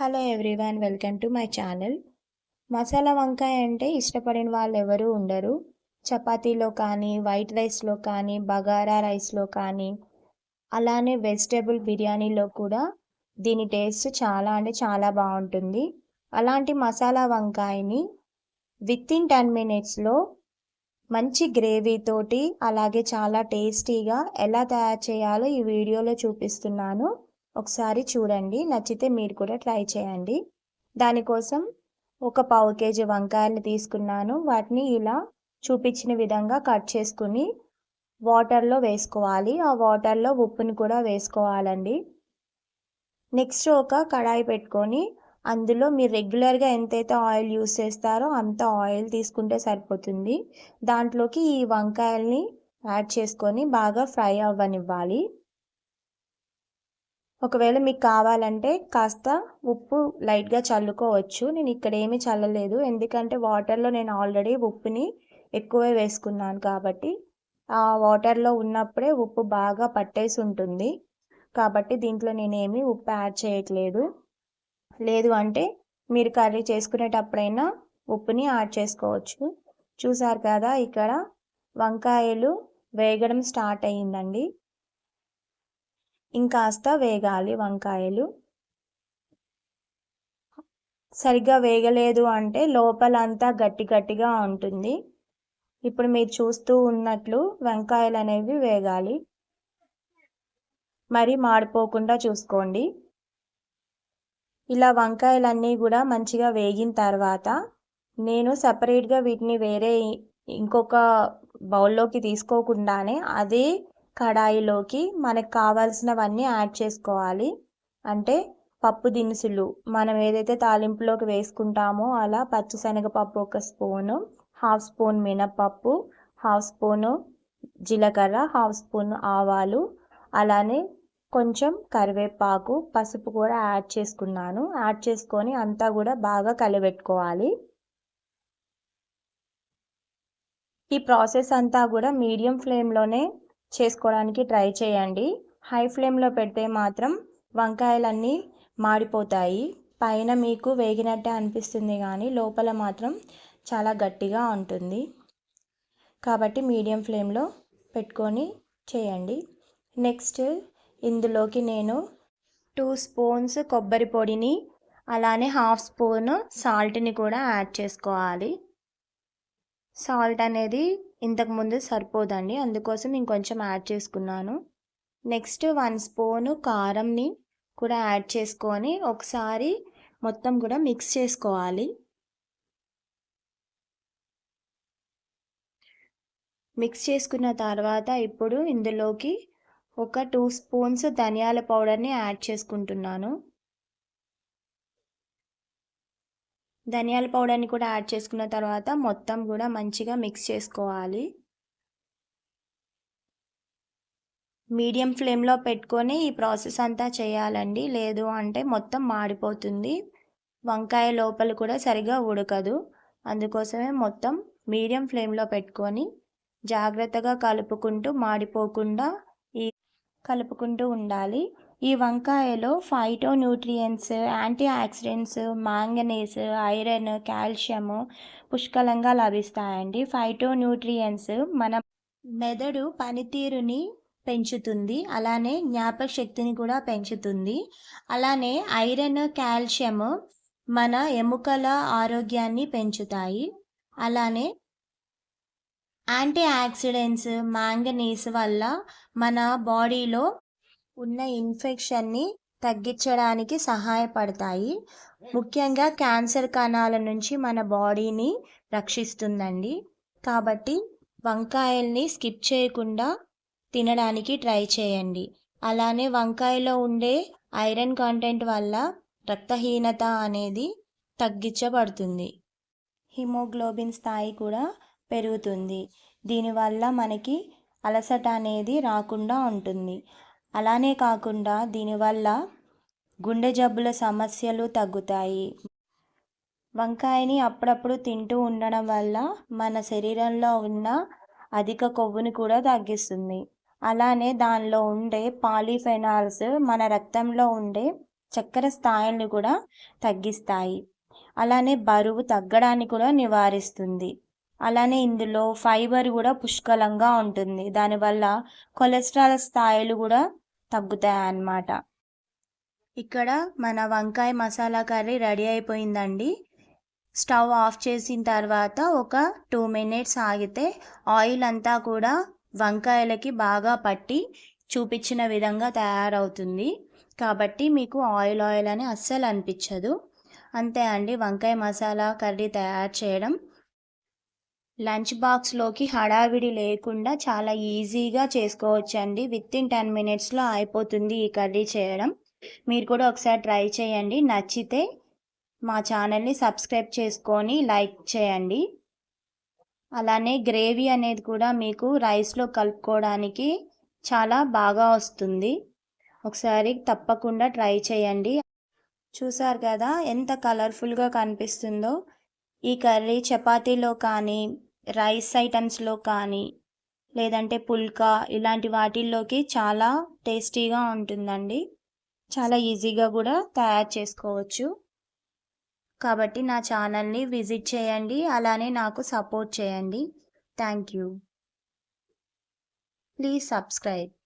Hello everyone welcome to my channel. Masala వంకాయ అంటే ఇష్టపడిన వాళ్ళు ఎవరూ ఉండరు. చపాతీలో కానీ వైట్ రైస్లో కానీ బగారా రైస్లో కానీ అలానే వెజిటేబుల్ బిర్యానీలో కూడా దీని టేస్ట్ చాలా అంటే చాలా బాగుంటుంది. అలాంటి మసాలా వంకాయని విత్ ఇన్ టెన్ మినిట్స్లో మంచి గ్రేవీతోటి అలాగే చాలా టేస్టీగా ఎలా తయారు చేయాలో ఈ వీడియోలో చూపిస్తున్నాను. ఒకసారి చూడండి. నచ్చితే మీరు కూడా ట్రై చేయండి. దానికోసం ఒక పావు కేజీ వంకాయలు తీసుకున్నాను. వాటిని ఇలా చూపించిన విధంగా కట్ చేసుకుని వాటర్లో వేసుకోవాలి. ఆ వాటర్లో ఉప్పుని కూడా వేసుకోవాలండి. నెక్స్ట్ ఒక కడాయి పెట్టుకొని అందులో మీరు రెగ్యులర్గా ఎంతైతే ఆయిల్ యూస్ చేస్తారో అంత ఆయిల్ తీసుకుంటే సరిపోతుంది. దాంట్లోకి ఈ వంకాయల్ని యాడ్ చేసుకొని బాగా ఫ్రై అవ్వనివ్వాలి. ఒకవేళ మీకు కావాలంటే కాస్త ఉప్పు లైట్గా చల్లుకోవచ్చు. నేను ఇక్కడ ఏమీ చల్లలేదు. ఎందుకంటే వాటర్లో నేను ఆల్రెడీ ఉప్పుని ఎక్కువే వేసుకున్నాను కాబట్టి ఆ వాటర్లో ఉన్నప్పుడే ఉప్పు బాగా పట్టేసి ఉంటుంది. కాబట్టి దీంట్లో నేనేమి ఉప్పు యాడ్ చేయట్లేదు. లేదు అంటే మీరు కర్రీ చేసుకునేటప్పుడైనా ఉప్పుని యాడ్ చేసుకోవచ్చు. చూసారు కదా ఇక్కడ వంకాయలు వేగడం స్టార్ట్ అయ్యిందండి. ఇంకాస్త వేగాలి వంకాయలు. సరిగ్గా వేగలేదు అంటే లోపలంతా గట్టి గట్టిగా ఉంటుంది. ఇప్పుడు మీరు చూస్తూ ఉన్నట్లు వంకాయలు అనేవి వేగాలి. మరి మాడిపోకుండా చూసుకోండి. ఇలా వంకాయలన్నీ కూడా మంచిగా వేగిన తర్వాత నేను సపరేట్గా వీటిని వేరే ఇంకొక బౌల్లోకి తీసుకోకుండానే అదే కడాయిలోకి మనకు కావాల్సినవన్నీ యాడ్ చేసుకోవాలి. అంటే పప్పు దినుసులు మనం ఏదైతే తాలింపులోకి వేసుకుంటామో అలా పచ్చిశనగపప్పు ఒక స్పూను హాఫ్ స్పూన్ మినపప్పు హాఫ్ స్పూను జీలకర్ర హాఫ్ స్పూన్ ఆవాలు అలానే కొంచెం కరివేపాకు పసుపు కూడా యాడ్ చేసుకున్నాను. యాడ్ చేసుకొని అంతా కూడా బాగా కలిపెట్టుకోవాలి. ఈ ప్రాసెస్ అంతా కూడా మీడియం ఫ్లేమ్లోనే చేసుకోవడానికి ట్రై చేయండి. హై ఫ్లేమ్లో పెడితే మాత్రం వంకాయలన్నీ మాడిపోతాయి. పైన మీకు వేగినట్టే అనిపిస్తుంది కానీ లోపల మాత్రం చాలా గట్టిగా ఉంటుంది. కాబట్టి మీడియం ఫ్లేమ్లో పెట్టుకొని చేయండి. నెక్స్ట్ ఇందులోకి నేను టూ స్పూన్స్ కొబ్బరి పొడిని అలానే హాఫ్ స్పూన్ సాల్ట్ని కూడా యాడ్ చేసుకోవాలి. సాల్ట్ అనేది ఇంతకుముందు సరిపోదండి. అందుకోసం ఇంకొంచెం యాడ్ చేసుకున్నాను. నెక్స్ట్ వన్ స్పూను కారంని కూడా యాడ్ చేసుకొని ఒకసారి మొత్తం కూడా మిక్స్ చేసుకోవాలి. మిక్స్ చేసుకున్న తర్వాత ఇప్పుడు ఇందులోకి ఒక టూ స్పూన్స్ ధనియాల పౌడర్ని యాడ్ చేసుకుంటున్నాను. ధనియాల పౌడర్ని కూడా యాడ్ చేసుకున్న తర్వాత మొత్తం కూడా మంచిగా మిక్స్ చేసుకోవాలి. మీడియం ఫ్లేమ్లో పెట్టుకొని ఈ ప్రాసెస్ అంతా చేయాలండి. లేదు అంటే మొత్తం మాడిపోతుంది. వంకాయ లోపల కూడా సరిగా ఉడకదు. అందుకోసమే మొత్తం మీడియం ఫ్లేమ్లో పెట్టుకొని జాగ్రత్తగా కలుపుకుంటూ మాడిపోకుండా ఈ కలుపుకుంటూ ఉండాలి. ఈ వంకాయలో phytonutrients antioxidants manganese iron calcium పుష్కలంగా లభిస్తాయండి. ఫైటో న్యూట్రియంట్స్ మన మెదడు పనితీరుని పెంచుతుంది. అలానే జ్ఞాపక శక్తిని కూడా పెంచుతుంది. అలానే ఐరన్ కాల్షియం మన ఎముకల ఆరోగ్యాన్ని పెంచుతాయి. అలానే యాంటీ ఆక్సిడెంట్స్ మ్యాంగనీస్ వల్ల మన బాడీలో ఉన్న ఇన్ఫెక్షన్ని తగ్గించడానికి సహాయపడతాయి. ముఖ్యంగా క్యాన్సర్ కణాల నుంచి మన బాడీని రక్షిస్తుందండి. కాబట్టి వంకాయల్ని స్కిప్ చేయకుండా తినడానికి ట్రై చేయండి. అలానే వంకాయలో ఉండే ఐరన్ కంటెంట్ వల్ల రక్తహీనత అనేది తగ్గించబడుతుంది. హిమోగ్లోబిన్ స్థాయి కూడా పెరుగుతుంది. దీనివల్ల మనకి అలసట అనేది రాకుండా ఉంటుంది. అలానే కాకుండా దీనివల్ల గుండె జబ్బుల సమస్యలు తగ్గుతాయి. వంకాయని అప్పుడప్పుడు తింటూ ఉండడం వల్ల మన శరీరంలో ఉన్న అధిక కొవ్వుని కూడా తగ్గిస్తుంది. అలానే దానిలో ఉండే పాలిఫెనాల్స్ మన రక్తంలో ఉండే చక్కెర స్థాయిని కూడా తగ్గిస్తాయి. అలానే బరువు తగ్గడాన్ని కూడా నివారిస్తుంది. అలానే ఇందులో ఫైబర్ కూడా పుష్కలంగా ఉంటుంది. దానివల్ల కొలెస్ట్రాల్ స్థాయిలు కూడా తగ్గుతాయన్నమాట. ఇక్కడ మన వంకాయ మసాలా కర్రీ రెడీ అయిపోయిందండి. స్టవ్ ఆఫ్ చేసిన తర్వాత ఒక టూ మినిట్స్ ఆగితే ఆయిల్ అంతా కూడా వంకాయలకి బాగా పట్టి చూపించిన విధంగా తయారవుతుంది. కాబట్టి మీకు ఆయిల్ ఆయిల్ అని అస్సలు అనిపించదు. అంతే అండి వంకాయ మసాలా కర్రీ తయారు చేయడం. లంచ్ బాక్స్లోకి హడావిడి లేకుండా చాలా ఈజీగా చేసుకోవచ్చండి. విత్ ఇన్ టెన్ మినిట్స్లో అయిపోతుంది ఈ కర్రీ చేయడం. మీరు కూడా ఒకసారి ట్రై చేయండి. నచ్చితే మా ఛానల్ని సబ్స్క్రైబ్ చేసుకొని లైక్ చేయండి. అలానే గ్రేవీ అనేది కూడా మీకు రైస్లో కలుపుకోవడానికి చాలా బాగా వస్తుంది. ఒకసారి తప్పకుండా ట్రై చేయండి. చూసారు కదా ఎంత కలర్ఫుల్గా కనిపిస్తుందో. ఈ కర్రీ చపాతీలో కానీ రైస్ ఐటమ్స్లో కానీ లేదంటే పుల్కా ఇలాంటి వాటిల్లోకి చాలా టేస్టీగా ఉంటుందండి. చాలా ఈజీగా కూడా తయారు చేసుకోవచ్చు. కాబట్టి నా ఛానల్ని విజిట్ చేయండి. అలానే నాకు సపోర్ట్ చేయండి. Thank you. Please subscribe.